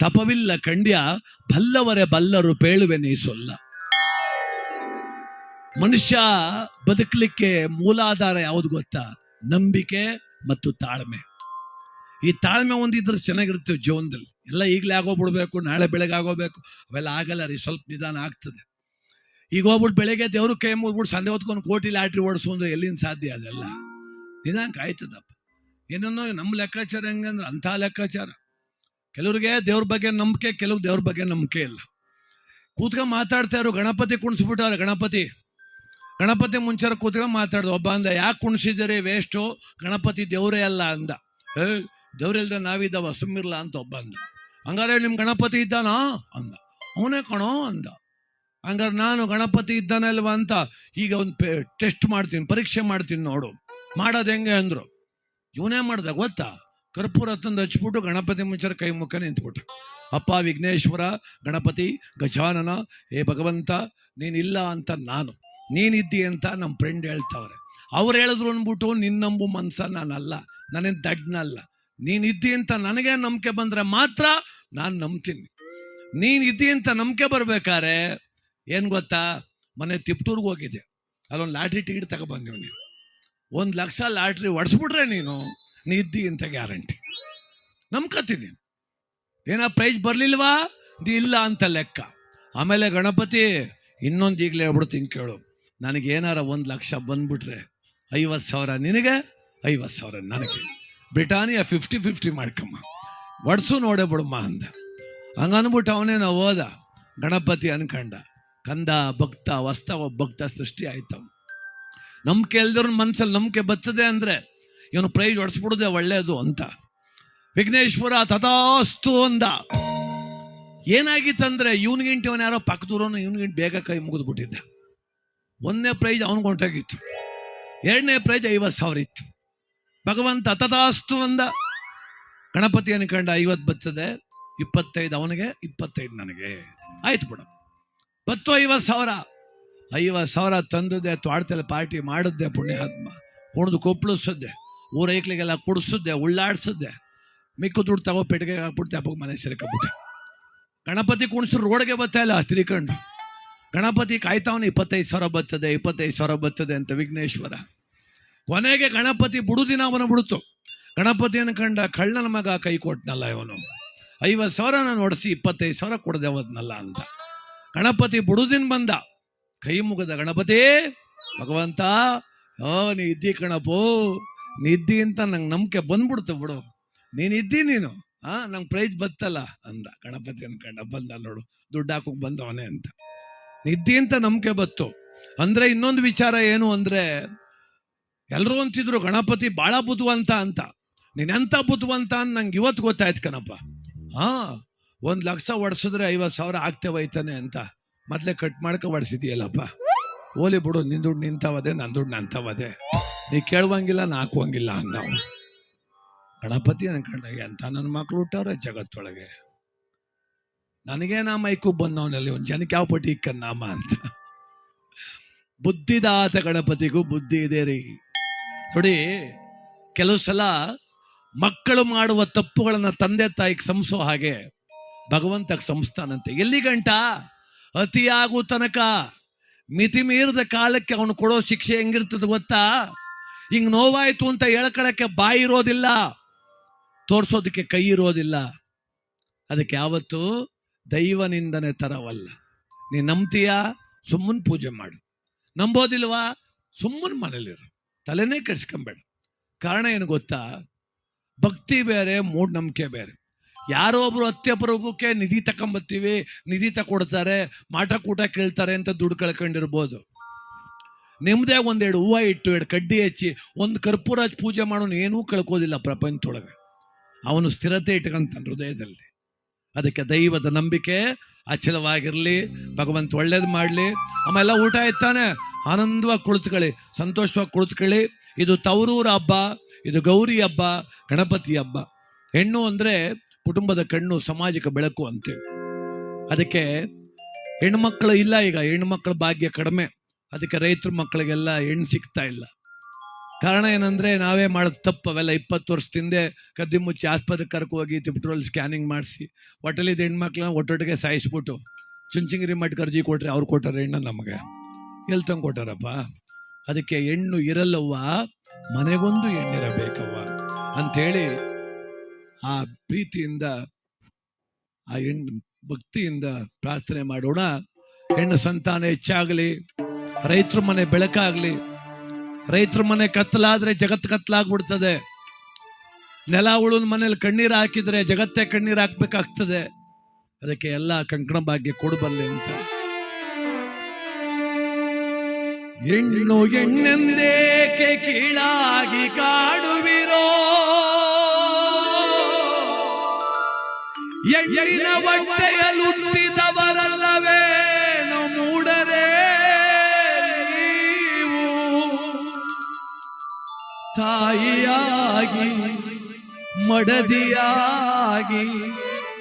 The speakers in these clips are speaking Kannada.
ತಪವಿಲ್ಲ ಕಂಡ್ಯ ಬಲ್ಲವರೆ ಬಲ್ಲರು ಪೇಳುವೆ ನೀ ಸೊಲ್ಲ. ಮನುಷ್ಯ ಬದುಕಲಿಕ್ಕೆ ಮೂಲಾಧಾರ ಯಾವುದು ಗೊತ್ತಾ? ನಂಬಿಕೆ ಮತ್ತು ತಾಳ್ಮೆ. ಈ ತಾಳ್ಮೆ ಒಂದಿದ್ರೆ ಚೆನ್ನಾಗಿರುತ್ತೆ ಜೀವನದಲ್ಲಿ. ಎಲ್ಲ ಈಗಲೇ ಆಗೋಗ್ಬಿಡ್ಬೇಕು, ನಾಳೆ ಬೆಳಗ್ಗೆ ಆಗೋಬೇಕು ಅವೆಲ್ಲ ಆಗಲ್ಲ ರೀ, ಸ್ವಲ್ಪ ನಿಧಾನ ಆಗ್ತದೆ. ಈಗ ಹೋಗ್ಬಿಟ್ಟು ಬೆಳಗ್ಗೆ ದೇವ್ರ ಕೈ ಮುಗ್ಬಿಟ್ಟು ಸಂದೆ ಹೊತ್ಕೊಂಡು ಕೋಟಿ ಲಾಟ್ರಿ ಓಡಿಸು ಅಂದ್ರೆ ಎಲ್ಲಿಂದ ಸಾಧ್ಯ ಅದೆಲ್ಲ? ನಿಧಾನ ಕಾಯ್ತದಪ್ಪ ಏನನ್ನೋ ನಮ್ಮ ಲೆಕ್ಕಾಚಾರ ಹೆಂಗಂದ್ರೆ ಅಂಥ ಲೆಕ್ಕಾಚಾರ. ಕೆಲವ್ರಿಗೆ ದೇವ್ರ ಬಗ್ಗೆ ನಂಬಿಕೆ ಕೆಲವು ದೇವ್ರ ಬಗ್ಗೆ ನಂಬಿಕೆ ಇಲ್ಲ. ಕೂತ್ಕೊಂಡು ಮಾತಾಡ್ತಾ ಇರೋ ಗಣಪತಿ ಕುಣಿಸ್ಬಿಟ್ಟವ್ರೆ, ಗಣಪತಿ. ಗಣಪತಿ ಮುಂಚೆ ಕೂತ್ಕೊಂಡು ಮಾತಾಡ್ದು, ಒಬ್ಬ ಅಂದ, ಯಾಕೆ ಕುಣಿಸಿದರೆ ವೇಸ್ಟು ಗಣಪತಿ ದೇವರೇ ಅಲ್ಲ ಅಂದ. ಏ ದೇವ್ರಿಲ್ದೆ ನಾವಿದ್ದಾವ, ಸುಮ್ಮಿರ್ಲ? ಅಂತ ಒಬ್ಬ ಅಂದ. ಹಂಗಾರೆ ನಿಮ್ ಗಣಪತಿ ಇದ್ದಾನಾ? ಅಂದ. ಅವನೇ ಕಣೋ, ಅಂದ. ಹಂಗಾರೆ ನಾನು ಗಣಪತಿ ಇದ್ದಾನಲ್ವಾ ಅಂತ ಈಗ ಒಂದು ಟೆಸ್ಟ್ ಮಾಡ್ತೀನಿ, ಪರೀಕ್ಷೆ ಮಾಡ್ತೀನಿ ನೋಡು. ಮಾಡೋದು ಹೆಂಗೆ ಅಂದ್ರು. ಇವನೇ ಮಾಡ್ದ, ಗೊತ್ತಾ? ಕರ್ಪೂರ ತಂದು ಹಚ್ಬಿಟ್ಟು ಗಣಪತಿ ಮುಂಚರ ಕೈ ಮುಖ ನಿಂತ್ಬಿಟ್ರು. ಅಪ್ಪ ವಿಘ್ನೇಶ್ವರ, ಗಣಪತಿ, ಗಜಾನನ, ಏ ಭಗವಂತ, ನೀನಿಲ್ಲ ಅಂತ ನಾನು. ನೀನಿದ್ದಿ ಅಂತ ನಮ್ಮ ಫ್ರೆಂಡ್ ಹೇಳ್ತಾವ್ರೆ. ಅವ್ರು ಹೇಳಿದ್ರು ಅಂದ್ಬಿಟ್ಟು ನಿನ್ನಂಬು ಮನ್ಸ ನಾನಲ್ಲ. ನಾನೇನು ದಡ್ನಲ್ಲ. ನೀನಿದ್ದಿ ಅಂತ ನನಗೆ ನಂಬಿಕೆ ಬಂದ್ರೆ ಮಾತ್ರ ನಾನು ನಂಬ್ತೀನಿ. ನೀನಿದ್ದಿ ಅಂತ ನಂಬಿಕೆ ಬರ್ಬೇಕಾರೆ ಏನು ಗೊತ್ತಾ? ಮನೆ ತಿಪ್ಟೂರ್ಗೆ ಹೋಗಿದ್ದೆ. ಅದೊಂದು ಲಾಟ್ರಿ ಟಿಕೆಟ್ ತಗೊಬಂದಿವ್ ನೀವು ಒಂದು ಲಕ್ಷ ಲಾಟ್ರಿ ಒಡ್ಸ್ಬಿಟ್ರೆ ನೀನು. ನೀ ಇದ್ದಿ ಅಂತ ಗ್ಯಾರಂಟಿ. ನಂಬ್ಕತೀನಿ ಏನ ಪ್ರೈಸ್ ಬರ್ಲಿಲ್ವಾ? ನೀ ಇಲ್ಲ ಅಂತ ಲೆಕ್ಕ. ಆಮೇಲೆ ಗಣಪತಿ ಇನ್ನೊಂದು ಈಗಲೇ ಹೇಳ್ಬಿಡ್ತೀನಿ ಕೇಳು. ಏನಾರ ಒಂದು ಲಕ್ಷ ಬಂದ್ಬಿಟ್ರೆ ಐವತ್ತು ಸಾವಿರ ನಿನಗೆ ಐವತ್ತು ಸಾವಿರ ನನಗೆ. ಬ್ರಿಟಾನಿಯಾ ಫಿಫ್ಟಿ ಫಿಫ್ಟಿ ಮಾಡ್ಕಮ್ಮ. ಒಡ್ಸು ನೋಡೇ ಬಿಡಮ್ಮ ಅಂದ. ಹಂಗನ್ಬಿಟ್ಟು ಅವನೇನೋ ಹೋದ. ಗಣಪತಿ ಅನ್ಕಂಡ. ಕಂದ, ಭಕ್ತ ವಸ್ತವ ಭಕ್ತ ಸೃಷ್ಟಿ ಆಯ್ತವ. ನಂಬಿಕೆ ಎಲ್ದ್ರ ಮನ್ಸಲ್ಲಿ ನಂಬಿಕೆ ಬತ್ತದೆ ಅಂದ್ರೆ ಇವನು ಪ್ರೈಜ್ ಹೊಡೆಸ್ಬಿಡುದೇ ಒಳ್ಳೆಯದು ಅಂತ. ವಿಘ್ನೇಶ್ವರ ತಥಾಸ್ತು ಅಂದ. ಏನಾಗಿತ್ತಂದ್ರೆ ಇವನಿಗಿಂಟ ಇವನು ಯಾರೋ ಪಕ್ಕದೂರನು ಇವನಿಗಿಂಟ ಬೇಗ ಕೈ ಮುಗಿದು ಬಿಟ್ಟಿದ್ದ. ಒಂದನೇ ಪ್ರೈಜ್ ಅವನಿಗೆ ಹೊಂಟೋಗಿತ್ತು. ಎರಡನೇ ಪ್ರೈಜ್ ಐವತ್ತು ಸಾವಿರ ಇತ್ತು. ಭಗವಂತ ತಥಾಸ್ತು ಅಂದ. ಗಣಪತಿ ಅನ್ಕಂಡ ಐವತ್ತು ಬರ್ತದೆ, ಇಪ್ಪತ್ತೈದು ಅವನಿಗೆ, ಇಪ್ಪತ್ತೈದು ನನಗೆ. ಆಯ್ತು ಬಿಡ. ಬತ್ತು ಐವತ್ತು ಸಾವಿರ. ಐವತ್ತು ಸಾವಿರ ತಂದದ್ದೆ ತ್ವಾಡ್ತಲ್ಲಿ ಪಾರ್ಟಿ ಮಾಡಿದ್ದೆ ಪುಣ್ಯಾತ್ಮ. ಕುಣಿದು ಕೊಪ್ಪಳಿಸಿದ್ದೆ ಊರೈಕ್ಳಿಗೆಲ್ಲ ಕುಡಿಸಿದ್ದೆ ಉಳ್ಳಾಡ್ಸಿದ್ದೆ. ಮಿಕ್ಕು ದುಡ್ಡು ತಗೋ ಪೆಟ್ಟಿಗೆ ಹಾಕ್ಬಿಟ್ಟು ಅಪ್ಪಗೆ ಮನೆ ಸೇರ್ಕೊಬಿಟ್ಟೆ. ಗಣಪತಿ ಕುಣಿಸ್ರು ರೋಡ್ಗೆ ಬರ್ತಾ ಇಲ್ಲ, ತಿರ್ಕೊಂಡು. ಗಣಪತಿ ಕಾಯ್ತಾವನು, ಇಪ್ಪತ್ತೈದು ಸಾವಿರ ಬತ್ತದೆ ಇಪ್ಪತ್ತೈದು ಸಾವಿರ ಬತ್ತದೆ ಅಂತ ವಿಘ್ನೇಶ್ವರ. ಕೊನೆಗೆ ಗಣಪತಿ ಬುಡುದಿನ ಅವನು ಬಿಡುತ್ತು ಗಣಪತಿಯನ್ನು ಕಂಡ ಕಳ್ಳನ ಮಗ ಕೈ ಕೊಟ್ಟನಲ್ಲ ಇವನು. ಐವತ್ತು ಸಾವಿರ ನಾನು ಹೊಡೆಸಿ ಇಪ್ಪತ್ತೈದು ಸಾವಿರ ಕೊಡದೆ ಹೋದ್ನಲ್ಲ ಅಂತ. ಗಣಪತಿ ಬುಡುದಿನ ಬಂದ. ಕೈ ಮುಗದ ಗಣಪತಿ, ಭಗವಂತ ಓ ನೀ ಇದ್ದಿ ಕಣಪೋ. ನೀ ಇದ್ದಿ ಅಂತ ನಂಗೆ ನಂಬಿಕೆ ಬಂದ್ಬಿಡ್ತು ಬಿಡು. ನೀನ್ ನೀನು. ಆ, ನಂಗೆ ಪ್ರೈಜ್ ಬತ್ತಲ್ಲ ಅಂದ. ಗಣಪತಿ ಅನ್ಕಂಡ ಬಂದ ನೋಡು, ದುಡ್ಡು ಹಾಕೋಕ್ ಬಂದವನೇ ಅಂತ. ನಿದ್ದಿ ಅಂತ ನಂಬಿಕೆ ಬತ್ತು. ಅಂದ್ರೆ ಇನ್ನೊಂದು ವಿಚಾರ ಏನು ಅಂದ್ರೆ ಎಲ್ಲರೂ ಅಂತಿದ್ರು ಗಣಪತಿ ಬಹಳ ಬುದ್ಧಿವಂತ ಅಂತ. ನೀನೆಂತ ಬುದ್ಧಿವಂತ ಅಂತ ನಂಗೆ ಇವತ್ತು ಗೊತ್ತಾಯ್ತು ಕಣಪ್ಪ. ಹಾ ಒಂದು ಲಕ್ಷ ಒಡ್ಸಿದ್ರೆ ಐವತ್ತು ಸಾವಿರ ಆಗ್ತೇವೈತಾನೆ ಅಂತ. ಮೊದಲೇ ಕಟ್ ಮಾಡ್ಕೊ ಹೊಡ್ಸಿದೀಯಲ್ಲಪ್ಪ ಓಲಿ ಬಿಡು, ನಿನ್ ದುಡ್ಡು ನಿಂತವದೆ ನನ್ನ ದುಡ್ಡು ನಂತವದೆ. ನೀ ಕೇಳುವಂಗಿಲ್ಲ, ನಾ ಹಾಕುವಂಗಿಲ್ಲ ಅಂದ ಅವ್ನು. ಗಣಪತಿ ಅನ್ಕೊಂಡ ಅಂತ ನನ್ನ ಮಕ್ಳು ಹುಟ್ಟವ್ರೆ ಜಗತ್ತೊಳಗೆ. ನನಗೆ ನಾ ಮೈಕು ಬಂದವನಲ್ಲಿ ಒಂದು ಜನಕ್ಕೆ ಯಾವ ಪಟ್ಟಿ ನಾಮ ಅಂತ. ಬುದ್ಧಿದಾತ ಗಣಪತಿಗೂ ಬುದ್ಧಿ ಇದೆ ರೀ. ನೋಡಿ, ಕೆಲವು ಸಲ ಮಕ್ಕಳು ಮಾಡುವ ತಪ್ಪುಗಳನ್ನ ತಂದೆ ತಾಯಿಗೆ ಸಂಸೋ ಹಾಗೆ ಭಗವಂತಕ್ಕೆ ಸಂಸ್ಥಾನಂತೆ ಎಲ್ಲಿ ಗಂಟ ಅತಿಯಾಗು ತನಕ. ಮಿತಿ ಮೀರಿದ ಕಾಲಕ್ಕೆ ಅವನು ಕೊಡೋ ಶಿಕ್ಷೆ ಹೆಂಗಿರ್ತದೆ ಗೊತ್ತಾ? ಹಿಂಗ್ ನೋವಾಯ್ತು ಅಂತ ಹೇಳ್ಕೊಳಕ್ಕೆ ಬಾಯಿ ಇರೋದಿಲ್ಲ, ತೋರ್ಸೋದಕ್ಕೆ ಕೈ ಇರೋದಿಲ್ಲ. ಅದಕ್ಕೆ ಯಾವತ್ತು ದೈವನಿಂದನೆ ತರವಲ್ಲ. ನೀ ನಂಬ್ತೀಯಾ? ಸುಮ್ಮನ್ ಪೂಜೆ ಮಾಡು. ನಂಬೋದಿಲ್ವಾ? ಸುಮ್ಮನ್ ಮನೇಲಿರು. ತಲೆನೇ ಕೆಡ್ಸ್ಕೊಂಬೇಡ. ಕಾರಣ ಏನು ಗೊತ್ತಾ? ಭಕ್ತಿ ಬೇರೆ, ಮೂಢನಂಬಿಕೆ ಬೇರೆ. ಯಾರೋ ಒಬ್ರು ಅತ್ಯಪರೂಪಕ್ಕೆ ನಿಧಿ ತಕೊಂಬತ್ತೀವಿ ನಿಧಿ ತಕೊಡ್ತಾರೆ, ಮಾಟ ಕೂಟ ಕೇಳ್ತಾರೆ ಅಂತ ದುಡ್ಡು ಕಳ್ಕೊಂಡಿರ್ಬೋದು. ನಿಮ್ದೇ ಒಂದೆರಡು ಹೂವು ಇಟ್ಟು ಎರಡು ಕಡ್ಡಿ ಹಚ್ಚಿ, ಒಂದು ಕರ್ಪೂರ ಪೂಜೆ ಮಾಡೋನು ಏನೂ ಕಳ್ಕೋದಿಲ್ಲ ಪ್ರಪಂಚದೊಳಗೆ. ಅವನು ಸ್ಥಿರತೆ ಇಟ್ಕೊಂತಾನೆ ಹೃದಯದಲ್ಲಿ. ಅದಕ್ಕೆ ದೈವದ ನಂಬಿಕೆ ಅಚಲವಾಗಿರಲಿ, ಭಗವಂತ ಒಳ್ಳೇದು ಮಾಡಲಿ. ಆಮೇಲೆ ಊಟ ಇತ್ತಾನೆ ಆನಂದವಾಗಿ ಕುಳಿತುಕೊಳ್ಳಿ, ಸಂತೋಷವಾಗಿ ಕುಳಿತುಕೊಳ್ಳಿ. ಇದು ತವರೂರ ಹಬ್ಬ, ಇದು ಗೌರಿ ಹಬ್ಬ, ಗಣಪತಿ ಹಬ್ಬ. ಹೆಣ್ಣು ಅಂದ್ರೆ ಕುಟುಂಬದ ಕಣ್ಣು ಸಮಾಜಕ್ಕೆ ಬೆಳಕು ಅಂತೇಳಿ ಅದಕ್ಕೆ ಹೆಣ್ಮಕ್ಳು ಇಲ್ಲ ಈಗ, ಹೆಣ್ಮಕ್ಳ ಭಾಗ್ಯ ಕಡಿಮೆ. ಅದಕ್ಕೆ ರೈತರ ಮಕ್ಕಳಿಗೆಲ್ಲ ಹೆಣ್ಣು ಸಿಗ್ತಾ ಇಲ್ಲ. ಕಾರಣ ಏನಂದ್ರೆ ನಾವೇ ಮಾಡೋದು ತಪ್ಪು. ಅವೆಲ್ಲ ಇಪ್ಪತ್ತು ವರ್ಷದಿಂದ ಕದ್ದಿ ಮುಚ್ಚಿ ಆಸ್ಪತ್ರೆ ಕರ್ಕೊ ಹೋಗಿ ತಿಪ್ಟ್ರೋಲ್ ಸ್ಕ್ಯಾನಿಂಗ್ ಮಾಡಿಸಿ, ಹೊಟ್ಟಲಿದ್ದ ಹೆಣ್ಮಕ್ಳನ್ನ ಒಟ್ಟೊಟ್ಟಿಗೆ ಸಾಯಿಸ್ಬಿಟ್ಟು ಚುಂಚಿಂಗಿರಿ ಮಠ ಕರ್ಜಿ ಕೊಟ್ರೆ ಅವ್ರು ಕೊಟ್ಟಾರೆ ಹೆಣ್ಣು ನಮಗೆ. ಎಲ್ಲಿ ತಂದು ಕೊಟ್ಟಾರಪ್ಪ? ಅದಕ್ಕೆ ಹೆಣ್ಣು ಇರಲ್ಲವ್ವ, ಮನೆಗೊಂದು ಹೆಣ್ಣಿರಬೇಕವ್ವ. ಅಂಥೇಳಿ ಆ ಪ್ರೀತಿಯಿಂದ, ಆ ಹೆಣ್ಣು ಭಕ್ತಿಯಿಂದ ಪ್ರಾರ್ಥನೆ ಮಾಡೋಣ. ಹೆಣ್ಣು ಸಂತಾನ ಹೆಚ್ಚಾಗಲಿ, ರೈತರ ಮನೆ ಬೆಳಕಾಗ್ಲಿ, ರೈತರ ಮನೆ ಕತ್ತಲಾದ್ರೆ ಜಗತ್ತು ಕತ್ತಲಾಗ್ಬಿಡ್ತದೆ ನೆಲ ಉಳುನ ಮನೇಲಿ ಕಣ್ಣೀರು ಹಾಕಿದ್ರೆ ಜಗತ್ತೇ ಕಣ್ಣೀರು ಹಾಕ್ಬೇಕಾಗ್ತದೆ. ಅದಕ್ಕೆ ಎಲ್ಲ ಕಂಕಣ ಭಾಗ್ಯ ಕೊಡಬಲ್ಲೆ ಅಂತ. ಹೆಣ್ಣು ಹೆಣ್ಣೆಂದೇಕೆ ಕೀಳಾಗಿ ಕಾಡುವಿರೋ? ಹೆಣ್ಣಿನ ಹೊಟ್ಟೆಯಲ್ಲುಟ್ಟಿದವರಲ್ಲವೇನು ಮೂಡರೆ ತಾಯಿಯಾಗಿ, ಮಡದಿಯಾಗಿ,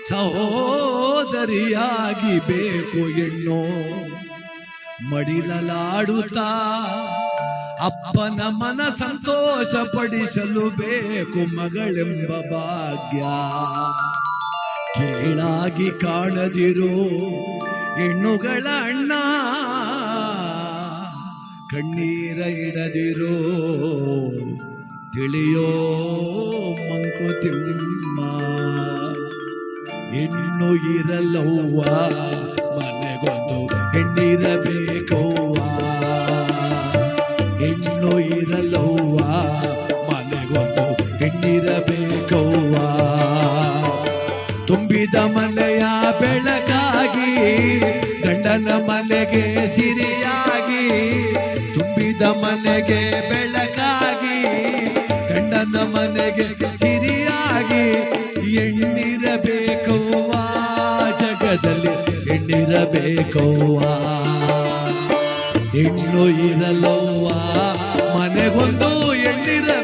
ಸಹೋದರಿಯಾಗಿ ಬೇಕು ಎಣ್ಣೋ ಮಡಿಲಲಾಡುತ್ತಾ, ಅಪ್ಪನ ಮನ ಸಂತೋಷ ಪಡಿಸಲು ಬೇಕು ಮಗಳೆಂಬ ಭಾಗ್ಯ. ಕೀಳಾಗಿ ಕಾಣದಿರೋ. ಹೆಣ್ಣುಗಳ ಅಣ್ಣ ಕಣ್ಣೀರ ಇಡದಿರೋ. ತಿಳಿಯೋ ಮಂಕುತಿಮ್ಮ ಹೆಣ್ಣು ಇರಲವ್ವ ಮನೆಗೊಂದು ಹೆಣ್ಣಿರಬೇಕವ್ವ. ಹೆಣ್ಣು ಇರಲವ್ವ ಮನೆಗೊಂದು ಹೆಣ್ಣಿರಬೇಕವ್ವ. ಗಂಡನ ಮನೆಗೆ ಸಿರಿಯಾಗಿ, ತುಂಬಿದ ಮನೆಗೆ ಬೆಳಕಾಗಿ, ಗಂಡನ ಮನೆಗೆ ಸಿರಿಯಾಗಿ ಎಣ್ಣಿರಬೇಕವ್ವ, ಜಗದಲ್ಲಿ ಎಣ್ಣಿರಬೇಕವ್ವ. ಹೆಣ್ಣು ಇರಲವ್ವ, ಮನೆಗೊಂದು ಎಣ್ಣಿರಬೇಕವ್ವ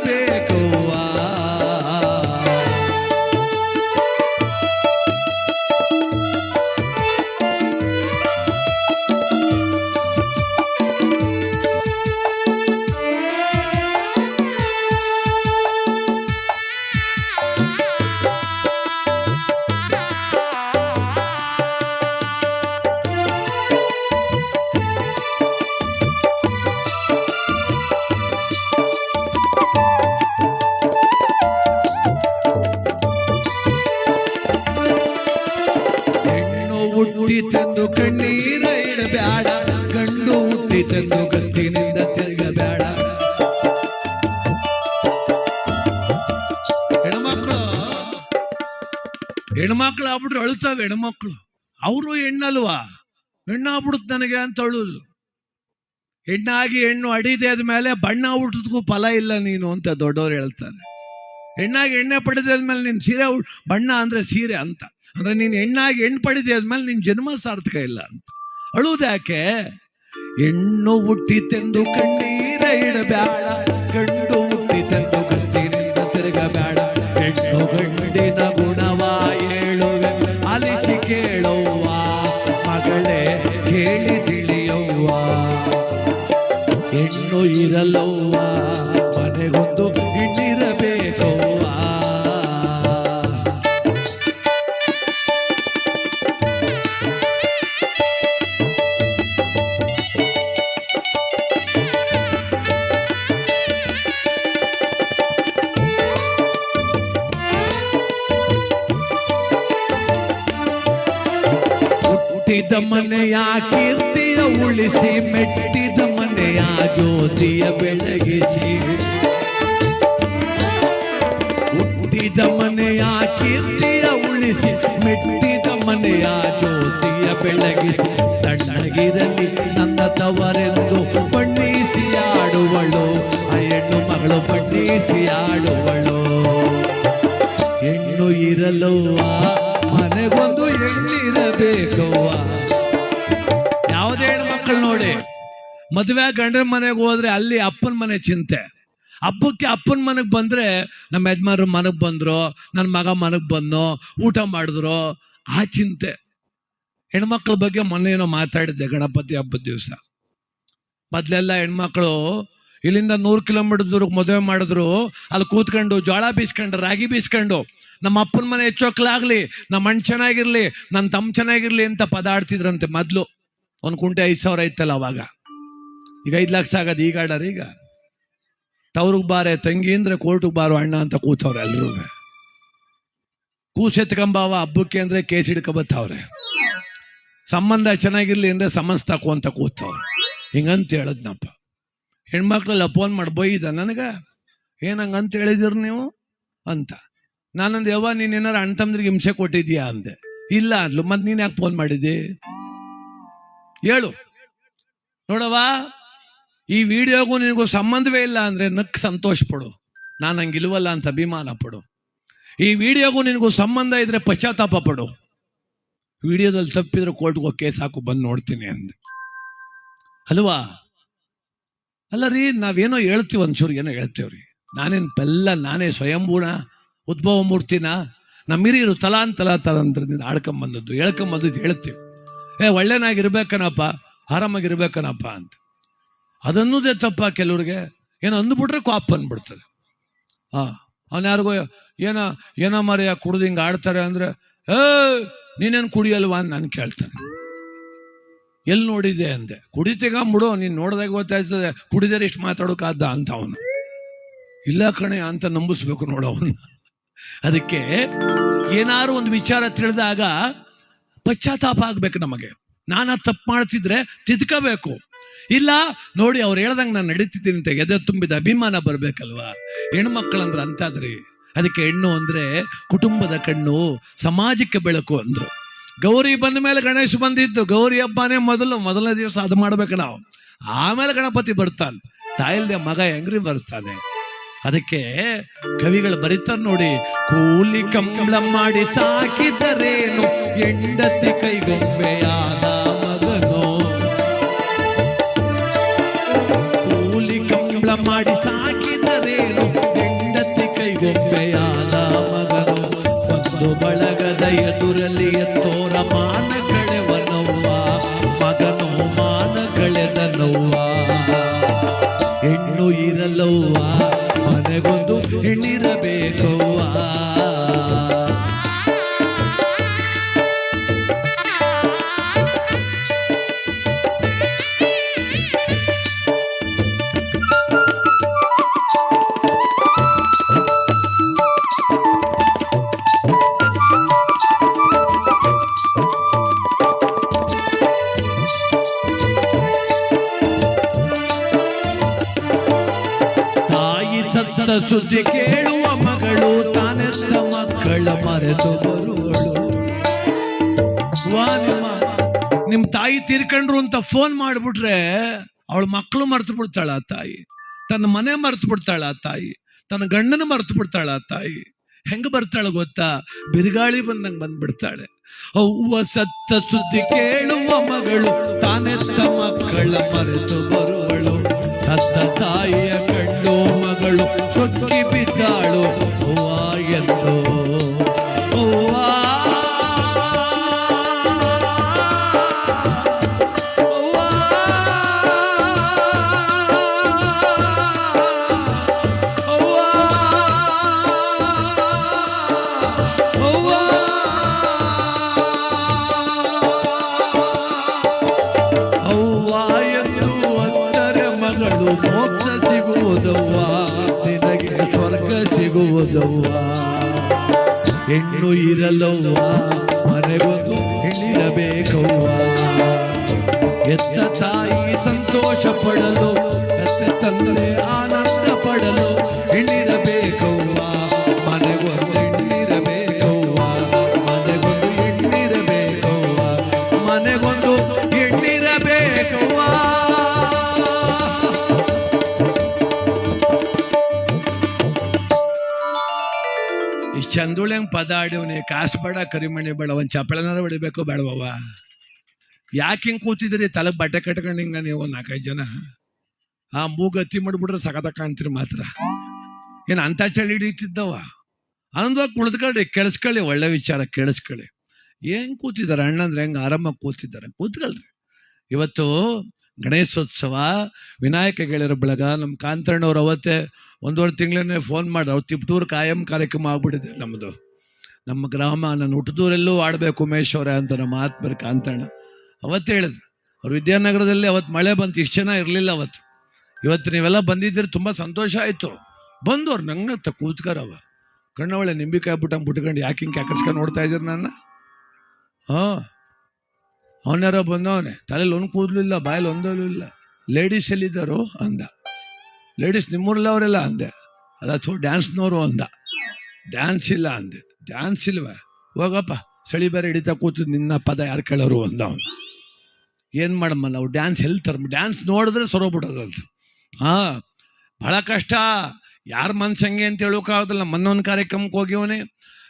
ಗಂಡು ತಂದು ಗತ್ತಿನಿಂದ ತಿರುಗಬೇಡ. ಹೆಣ್ಮಕ್ಳು ಹೆಣ್ಮಕ್ಳು ಆಗ್ಬಿಟ್ರೆ ಅಳುತ್ತವೆ ಹೆಣ್ಮಕ್ಳು. ಅವರು ಹೆಣ್ಣಲ್ವಾ? ಹೆಣ್ಣಾಗ್ಬಿಡುತ್ತೆ ನನಗೆ ಅಂತ ಅಳುದು. ಹೆಣ್ಣಾಗಿ ಹೆಣ್ಣು ಅಡಿದೆ ಆದ್ಮೇಲೆ ಬಣ್ಣ ಹುಟ್ಟಿದ್ಗೂ ಫಲ ಇಲ್ಲ ನೀನು ಅಂತ ದೊಡ್ಡವ್ರು ಹೇಳ್ತಾರೆ. ಹೆಣ್ಣಾಗಿ ಎಣ್ಣೆ ಪಡೆದಾದ್ಮೇಲೆ ನಿನ್ ಸೀರೆ ಬಣ್ಣ ಅಂದ್ರೆ ಸೀರೆ ಅಂತ. ಅಂದ್ರೆ ನೀನು ಹೆಣ್ಣಾಗಿ ಹೆಣ್ಣು ಪಡೆದಾದ್ಮೇಲೆ ಆದ್ಮೇಲೆ ನಿನ್ ಜನ್ಮ ಸಾರ್ಥಕ ಇಲ್ಲ ಅಂತ. ಅಳುವುದು ಯಾಕೆ? ಹೆಣ್ಣು ಹುಟ್ಟಿತೆಂದು ಕಣ್ಣೀರ ಇಡಬೇಡ, ಗಂಡು ಹುಟ್ಟಿತೆಂದು ಕಣ್ಣೀರಿಂದ ತಿರುಗಬೇಡ. ಹೆಣ್ಣು ಗಂಡಿನ ಗುಣವ ಹೇಳುವೆ, ಅಲಿಸಿ ಕೇಳುವ ಮಗಳೇ ಕೇಳಿ ತಿಳಿಯುವ ಹೆಣ್ಣು ಇರಲವ್ವ ಹುಟ್ಟಿದ ಮನೆಯ ಕೀರ್ತಿಯ ಉಳಿಸಿ, ಮೆಟ್ಟಿದ ಮನೆಯ ಜ್ಯೋತಿಯ ಬೆಳಗಿಸಿ. ಹುಟ್ಟಿದ ಮನೆಯ ಕೀರ್ತಿಯ ಉಳಿಸಿ, ಮೆಟ್ಟಿದ ಮನೆಯ ಜ್ಯೋತಿಯ ಬೆಳಗಿಸಿ. ತಣ್ಣಗಿರಲಿ ನನ್ನ ತವರೆಂದು ಬಣ್ಣಿಸಿ ಆಡುವಳು, ಆ ಹೆಣ್ಣು ಮಗಳು ಬಣ್ಣಿಸಿ ಆಡುವಳು. ಹೆಣ್ಣು ಇರಲವ್ವ. ಮನೆಗೊಂದು ಹೆಣ್ಣಿರಬೇಕವ್ವ. ಯಾವುದೇ ಹೆಣ್ಮಕ್ಳು ನೋಡಿ, ಮದುವೆ ಗಂಡನ ಮನೆಗೆ ಹೋದ್ರೆ ಅಲ್ಲಿ ಅಪ್ಪನ ಮನೆ ಚಿಂತೆ. ಹಬ್ಬಕ್ಕೆ ಅಪ್ಪನ ಮನೆಗೆ ಬಂದ್ರೆ ನಮ್ಮ ಯಜಮಾನರು ಮನೆಗೆ ಬಂದ್ರು, ನನ್ನ ಮಗ ಮನೆಗೆ ಬಂದು ಊಟ ಮಾಡಿದ್ರು, ಆ ಚಿಂತೆ. ಹೆಣ್ಮಕ್ಳ ಬಗ್ಗೆ ಮೊನ್ನೆ ಏನೋ ಮಾತಾಡಿದ್ದೆ ಗಣಪತಿ ಹಬ್ಬದ ದಿವಸ. ಮೊದ್ಲೆಲ್ಲ ಹೆಣ್ಮಕ್ಳು ಇಲ್ಲಿಂದ ನೂರು ಕಿಲೋಮೀಟರ್ ದೂರಕ್ಕೆ ಮದುವೆ ಮಾಡಿದ್ರು, ಅಲ್ಲಿ ಕೂತ್ಕೊಂಡು ಜೋಳ ಬೀಸ್ಕೊಂಡು, ರಾಗಿ ಬೀಸ್ಕೊಂಡು, ನಮ್ಮ ಅಪ್ಪನ ಮನೆ ಹೆಚ್ಚೋಕ್ಲಾಗ್ಲಿ ನಮ್ಮ ಅಣ್ಣ ಚೆನ್ನಾಗಿರ್ಲಿ, ನನ್ನ ತಮ್ಮ ಚೆನ್ನಾಗಿರ್ಲಿ ಅಂತ ಪದ ಆಡ್ತಿದ್ರಂತೆ ಮೊದ್ಲು. ಒಂದು ಕುಂಟೆ ಐದು ಸಾವಿರ ಇತ್ತಲ್ಲ ಅವಾಗ. ಈಗ ಐದು ಲಕ್ಷ ಆಗೋದು ಈಗ ಆಡಾರ ಈಗ. ತವ್ರಿಗೆ ಬಾರೆ, ತಂಗಿ ಅಂದ್ರೆ ಕೋರ್ಟಿಗೆ ಬಾರೋ ಅಣ್ಣ ಅಂತ ಕೂತವ್ರೆ ಎಲ್ರೂ. ಕೂಸು ಎತ್ಕೊಂಬಾವ ಹಬ್ಬಕ್ಕೆ ಅಂದ್ರೆ ಕೇಸ್ ಹಿಡ್ಕೊಬತ್ತವ್ರೆ ಸಂಬಂಧ ಚೆನ್ನಾಗಿರ್ಲಿ ಅಂದ್ರೆ ಸಮನ್ಸ್ ಅಂತ ಕೂತವ್ರೆ. ಹಿಂಗಂತ ಹೇಳದ್ನಪ್ಪ. ಹೆಣ್ಮಕ್ಳೆಲ್ಲ ಫೋನ್ ಮಾಡಿ, ಬೈದ? ಏನಂಗೆ ಏನಂಗಂತ ಹೇಳಿದಿರಿ ನೀವು? ಅಂತ. ನಾನಂದು ಯಾವ ನೀನು ಏನಾರ ಅಣ್ಣ ತಮ್ಮದ್ರಿಗೆ ಹಿಂಸೆ ಕೊಟ್ಟಿದ್ಯಾ? ಅಂದೆ. ಇಲ್ಲ ಅಂದ್ಲು. ಮತ್ತೆ ನೀನ್ ಯಾಕೆ ಫೋನ್ ಮಾಡಿದ್ದಿ? ಹೇಳು. ನೋಡವ್ವ, ಈ ವಿಡಿಯೋಗೂ ನಿನಗೂ ಸಂಬಂಧವೇ ಇಲ್ಲ ಅಂದ್ರೆ ನಕ್ ಸಂತೋಷ ಪಡು. ನಾನು ಹಂಗಿಲ್ವಲ್ಲ ಅಂತ ಅಭಿಮಾನ ಪಡು. ಈ ವಿಡಿಯೋಗೂ ನಿನಗೂ ಸಂಬಂಧ ಇದ್ರೆ ಪಶ್ಚಾತ್ತಾಪ ಪಡು. ವಿಡಿಯೋದಲ್ಲಿ ತಪ್ಪಿದ್ರೆ ಕೋರ್ಟ್ಗೆ ಹೋಗಿ ಕೇಸ್ ಹಾಕು ಬಂದು ನೋಡ್ತೀನಿ ಅಂದೆ. ಅಲ್ವಾ? ಅಲ್ಲ ರೀ ನಾವೇನೋ ಹೇಳ್ತೀವಿ ಒಂಚೂರು, ಏನೋ ಹೇಳ್ತೀವ್ರಿ. ನಾನೇನು ಬೆಲ್ಲ, ನಾನೇ ಸ್ವಯಂಭೂಣ ಉದ್ಭವ ಮೂರ್ತಿನ ನಮ್ಮ ಹಿರಿಯರು ತಲಾಂತಲ ತಲಾಂತರದಿಂದ ಆಡ್ಕೊಂಬಂದದ್ದು ಹೇಳ್ಕೊಂಬಂದದ್ದು ಹೇಳ್ತೀವಿ. ಏ, ಒಳ್ಳೆನಾಗಿರ್ಬೇಕನಪ್ಪ, ಆರಾಮಾಗಿರ್ಬೇಕನಪ್ಪ ಅಂತ. ಅದನ್ನೂದೇ ತಪ್ಪ ಕೆಲವ್ರಿಗೆ, ಏನೋ ಅಂದ್ಬಿಟ್ರೆ ಕಾಪ್ ಅಂದ್ಬಿಡ್ತದೆ ಹಾ ಅವನು ಯಾರಿಗೋ, ಏನೋ ಏನೋ ಮರೆಯ ಕುಡ್ದು ಹಿಂಗೆ ಆಡ್ತಾರೆ ಅಂದ್ರೆ ಏ ನೀನೇನು ಕುಡಿಯಲ್ವಾ? ಅಂತ ನಾನು ಕೇಳ್ತಾನೆ. ಎಲ್ಲಿ ನೋಡಿದೆ ಅಂದೆ ಕುಡಿತಿಗಂಬಿಡು ನೀನು ನೋಡಿದಾಗ ಗೊತ್ತಾಯ್ತದೆ, ಕುಡಿದರೆ ಇಷ್ಟು ಮಾತಾಡೋಕಾದ ಅಂತ ಅವನು. ಇಲ್ಲ ಕಣೆ ಅಂತ ನಂಬಿಸ್ಬೇಕು ನೋಡು ಅವನ್ನ ಅದಕ್ಕೆ ಏನಾರು ಒಂದು ವಿಚಾರ ತಿಳಿದಾಗ ಪಶ್ಚಾತ್ತಾಪ ಆಗ್ಬೇಕು ನಮಗೆ. ನಾನು ತಪ್ಪು ಮಾಡ್ತಿದ್ರೆ ತಿದ್ಕೋಬೇಕು. ಇಲ್ಲ, ನೋಡಿ, ಅವ್ರು ಹೇಳ್ದಂಗೆ ನಾನು ನಡೀತಿದ್ದೀನಿ ಅಂತ ಎದೆ ತುಂಬಿದ ಅಭಿಮಾನ ಬರ್ಬೇಕಲ್ವಾ? ಹೆಣ್ಮಕ್ಳಂದ್ರೆ ಅಂತಾದ್ರಿ. ಅದಕ್ಕೆ ಹೆಣ್ಣು ಅಂದ್ರೆ ಕುಟುಂಬದ ಕಣ್ಣು, ಸಮಾಜಕ್ಕೆ ಬೆಳಕು ಅಂದ್ರು. ಗೌರಿ ಬಂದ ಮೇಲೆ ಗಣೇಶ ಬಂದಿದ್ದು. ಗೌರಿ ಹಬ್ಬನೇ ಮೊದಲು, ಮೊದಲನೇ ದಿವಸ ಅದು ಮಾಡ್ಬೇಕು ನಾವು. ಆಮೇಲೆ ಗಣಪತಿ ಬರ್ತಾನೆ. ತಾಯಿಲ್ದೆ ಮಗ ಹೆಂಗ್ರಿ ಬರ್ತಾನೆ. ಅದಕ್ಕೆ ಕವಿಗಳು ಬರೀತಾರ ನೋಡಿ, ಕೂಲಿ ಕಂಬಳ ಮಾಡಿ ಸಾಕಿದರೇನು? ಹೆಂಡತಿ ಕೈಗೊಂಬೆಯಾದ ಮಗನು. ಕೂಲಿ ಕಂಬಳ ಮಾಡಿ ಸಾಕಿದರೇನು? ಹೆಂಡತಿ ಕೈಗೊಂಬೆಯಾದ ಎದುರಲ್ಲಿ ಎತ್ತೋರ ಮಾನಗಳೆವನವ್ವ ಮಗನು ಮಾನಗಳೆದನವ್ವ ಹೆಣ್ಣು ಸುದ್ದಿ ಕೇಳುವ ಮಗಳು ತಾನೆತ್ತ ಮಕ್ಕಳ ಮರೆತು ಬರುವಳು? ನಿಮ್ ತಾಯಿ ತೀರ್ಕೊಂಡ್ರು ಅಂತ ಫೋನ್ ಮಾಡ್ಬಿಟ್ರೆ ಅವಳು ಮಕ್ಕಳು ಮರ್ತು ಬಿಡ್ತಾಳ ತಾಯಿ. ತನ್ನ ಮನೆ ಮರ್ತು ಬಿಡ್ತಾಳ ತಾಯಿ. ತನ್ನ ಗಂಡನ ಮರ್ತು ಬಿಡ್ತಾಳ ತಾಯಿ. ಹೆಂಗ ಬರ್ತಾಳ ಗೊತ್ತಾ? ಬಿರುಗಾಳಿ ಬಂದಂಗ್ ಬಂದ್ಬಿಡ್ತಾಳೆ. ಅವ್ವ ಸತ್ತ ಸುದ್ದಿ ಕೇಳುವ ಮಗಳು ತಾನೆತ್ತ ಮಕ್ಕಳ ಮರೆತು ಬರುವಳು? ಸತ್ತ ತಾಯಿಯ ಕಂಡು ಮಗಳು ಸೊಕ್ಕಿ ಬಿದ್ದಾಳು ಅವ್ವ ಎಂದು ಇಷ್ಟು ಪದಾಡಿವನೇ ಕಾಸು ಬೇಡ ಕರಿಮಣಿ ಬೇಡ, ಒಂದು ಚಪ್ಪಳನಾರ ಹೊಡಿಬೇಕು ಬೇಡವವ ಯಾಕೆ ಹಿಂಗೆ ಕೂತಿದ್ರಿ? ತಲೆ ಬಟ್ಟೆ ಕಟ್ಕೊಂಡು ಹಿಂಗ ನೀವು ನಾಲ್ಕೈದು ಜನ. ಆ ಅತ್ತಿ ಮಾಡ್ಬಿಟ್ರೆ ಸಖತ ಕಾಣ್ತೀರಿ ಮಾತ್ರ. ಏನ್ ಅಂತ ಚಳಿ ಹಿಡಿತಿದ್ದವ? ಆನಂದವಾಗಿ ಕುಳಿತ್ಕೊಳ್ಳಿ ಕೆಡಿಸ್ಕೊಳ್ಳಿ, ಒಳ್ಳೆ ವಿಚಾರ ಕೇಳಿಸ್ಕೊಳ್ಳಿ ಏನ್ ಕೂತಿದ್ದಾರೆ? ಅಣ್ಣಂದ್ರೆ ಹೆಂಗ್ ಆರಾಮಾಗಿ ಕೂತಿದ್ದಾರೆ? ಕೂತ್ಕೊಳ್ರಿ. ಇವತ್ತು ಗಣೇಶೋತ್ಸವ, ವಿನಾಯಕ ಗೆಳೆಯರ ಬೆಳಗ ನಮ್ಮ ಕಾಂತಣ್ಣವ್ರು ಅವತ್ತೇ ಒಂದೂವರೆ ತಿಂಗಳೇ ಫೋನ್ ಮಾಡಿ ಅವ್ರು ತಿಪ್ಟೂರು ಕಾಯಂ ಕಾರ್ಯಕ್ರಮ ಆಗ್ಬಿಟ್ಟಿದೆ ನಮ್ಮದು ನಮ್ಮ ಗ್ರಾಮ, ನನ್ನ ಹುಟ್ಟದೂರೆಲ್ಲೂ ಆಡಬೇಕು ಉಮೇಶ್ ಅವರೇ ಅಂತ ನಮ್ಮ ಆತ್ಮರ ಕಾಂತಣ್ಣ. ಅವತ್ತು ಹೇಳಿದ್ರು. ಅವ್ರು ವಿದ್ಯಾನಗರದಲ್ಲಿ ಅವತ್ತು ಮಳೆ ಬಂತು, ಇಷ್ಟು ಜನ ಇರಲಿಲ್ಲ ಅವತ್ತು. ಇವತ್ತು ನೀವೆಲ್ಲ ಬಂದಿದ್ದೀರಿ, ತುಂಬ ಸಂತೋಷ ಆಯಿತು. ಬಂದು ಅವ್ರು ನಂಗೆ ತ ಕೂತ್ಕಾರವ ಕಣ್ಣವಳೆ ನಿಂಬಿಕಾಯಿ ಬಿಟ್ಟಂಗೆ ಬಿಟ್ಕೊಂಡು ಯಾಕೆ ಹಿಂಗೆ ಯಾಕರ್ಸ್ಕೊಂಡು ನೋಡ್ತಾ ಇದ್ದೀರಿ ನನ್ನ? ಹಾಂ. ಅವನ್ಯಾರೋ ಬಂದವನೆ. ತಲೆಯಲ್ಲಿ ಒಂದು ಇಲ್ಲ, ಬಾಯಲ್ಲಿ ಒಂದಲ್ಲೂ ಇಲ್ಲ. ಲೇಡೀಸ್ ಎಲ್ಲಿದ್ದಾರೋ ಅಂದ. ಲೇಡೀಸ್ ನಿಮ್ಮೂರಲ್ಲ ಅವರೆಲ್ಲ ಅಂದೆ. ಅಲ್ಲ, ಥೂ ಡ್ಯಾನ್ಸ್ನವರು ಅಂದ. ಡ್ಯಾನ್ಸ್ ಇಲ್ಲ ಅಂದೆ. ಡ್ಯಾನ್ಸ್ ಇಲ್ವಾ? ಹೋಗಪ್ಪ ಚಳಿ ಬೇರೆ ಹಿಡಿತಾ ಕೂತು ನಿನ್ನ ಪದ ಯಾರು ಕೇಳೋರು ಅಂದ ಅವನು. ಏನು ಮಾಡಮ್ಮಲ್ಲ ಅವು ಡ್ಯಾನ್ಸ್ ಎಲ್ಲಿ ತರ ಡ್ಯಾನ್ಸ್ ನೋಡಿದ್ರೆ ಸೊರೋಗ್ಬಿಡೋದು ಅದು ಹಾಂ ಭಾಳ ಕಷ್ಟ. ಯಾರ ಮನ್ಸಂಗೆ ಅಂತ ಹೇಳೋಕ್ಕಾಗೋದಿಲ್ಲ ಮೊನ್ನೊಂದು ಕಾರ್ಯಕ್ರಮಕ್ಕೆ ಹೋಗಿವನೆ.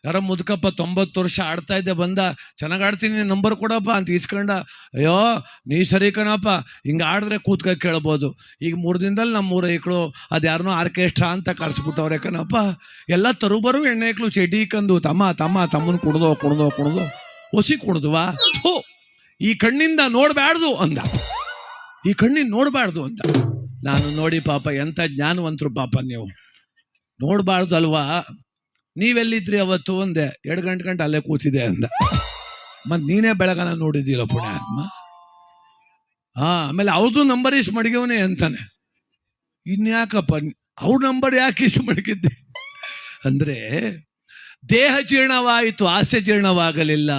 ಯಾರೋ ಮುದುಕಪ್ಪ ತೊಂಬತ್ತು ವರ್ಷ ಆಡ್ತಾ ಇದ್ದೆ, ಬಂದ. ಚೆನ್ನಾಗಿ ಆಡ್ತೀನಿ ನಂಬರ್ ಕೊಡಪ್ಪ ಅಂತ ಇಸ್ಕೊಂಡ ಅಯ್ಯೋ, ನೀ ಸರಿ ಕಣಪ್ಪ. ಹಿಂಗೆ ಆಡಿದ್ರೆ ಕೂತ್ಕ ಕೇಳ್ಬೋದು. ಈಗ ಮೂರು ದಿನದಲ್ಲಿ ನಮ್ಮ ಮೂರು ಏಕಳು ಅದು ಯಾರನ್ನೋ ಆರ್ಕೆಸ್ಟ್ರಾ ಅಂತ ಕರ್ಸ್ಬಿಟ್ಟವ್ರೆ ಕಣಪ್ಪ. ಎಲ್ಲ ತರುಬರು ಎಣ್ಣೆ ಏಕಳು ಚಡಿ ಕಂದು ತಮ್ಮ ತಮ್ಮ, ತಮ್ಮನ ಕುಡ್ದೋ ಕುಡ್ದೋ, ಕುಡ್ದು. ಒಸಿ ಕುಡ್ದುವಾ? ಥೋ. ಈ ಕಣ್ಣಿಂದ ನೋಡಬಾರ್ದು ಅಂದ. ಈ ಕಣ್ಣಿಂದ ನೋಡಬಾರ್ದು ಅಂತ ನಾನು ನೋಡಿ ಪಾಪ ಎಂಥ ಜ್ಞಾನವಂತರು ಪಾಪ ನೀವು. ನೋಡಬಾರ್ದು ಅಲ್ವಾ ನೀವೆಲ್ಲಿದ್ರಿ ಅವತ್ತು ಒಂದೇ ಎರಡು ಗಂಟೆ ಗಂಟೆ ಅಲ್ಲೇ ಕೂತಿದೆ ಅಂದ. ಮತ್ತೆ ನೀನೇ ಬೆಳಗನ ನೋಡಿದ್ದೀರ ಪುಣ್ಯಾತ್ಮ? ಹಾ, ಆಮೇಲೆ ಅವ್ರದ್ದು ನಂಬರ್ ಇಷ್ಟು ಮಡಗಿವನೇ ಅಂತಾನೆ. ಇನ್ಯಾಕಪ್ಪ, ಅವ್ರ ನಂಬರ್ ಯಾಕೆ ಇಷ್ಟು ಮಡಗಿದ್ದೆ? ಅಂದ್ರೆ, ದೇಹ ಜೀರ್ಣವಾಯಿತು, ಆಸೆ ಜೀರ್ಣವಾಗಲಿಲ್ಲ.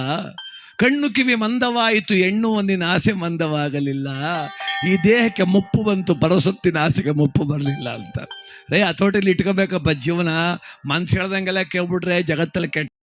ಕಣ್ಣು ಕಿವಿ ಮಂದವಾಯಿತು, ಹೆಣ್ಣು ಒಂದಿನ ಆಸೆ ಮಂದವಾಗಲಿಲ್ಲ. ಈ ದೇಹಕ್ಕೆ ಮುಪ್ಪು ಬಂತು, ಪರಸೊತ್ತಿನ ಆಸೆಗೆ ಮುಪ್ಪು ಬರಲಿಲ್ಲ ಅಂತ. ರೇ ಹತೋಟಿಲಿ ಇಟ್ಕೋಬೇಕಪ್ಪ ಜೀವನ. ಮನ್ಸು ಹೇಳ್ದಂಗೆಲ್ಲ ಕೇಳ್ಬಿಟ್ರೆ ಜಗತ್ತಲ್ಲಿ ಕೆಟ್ಟ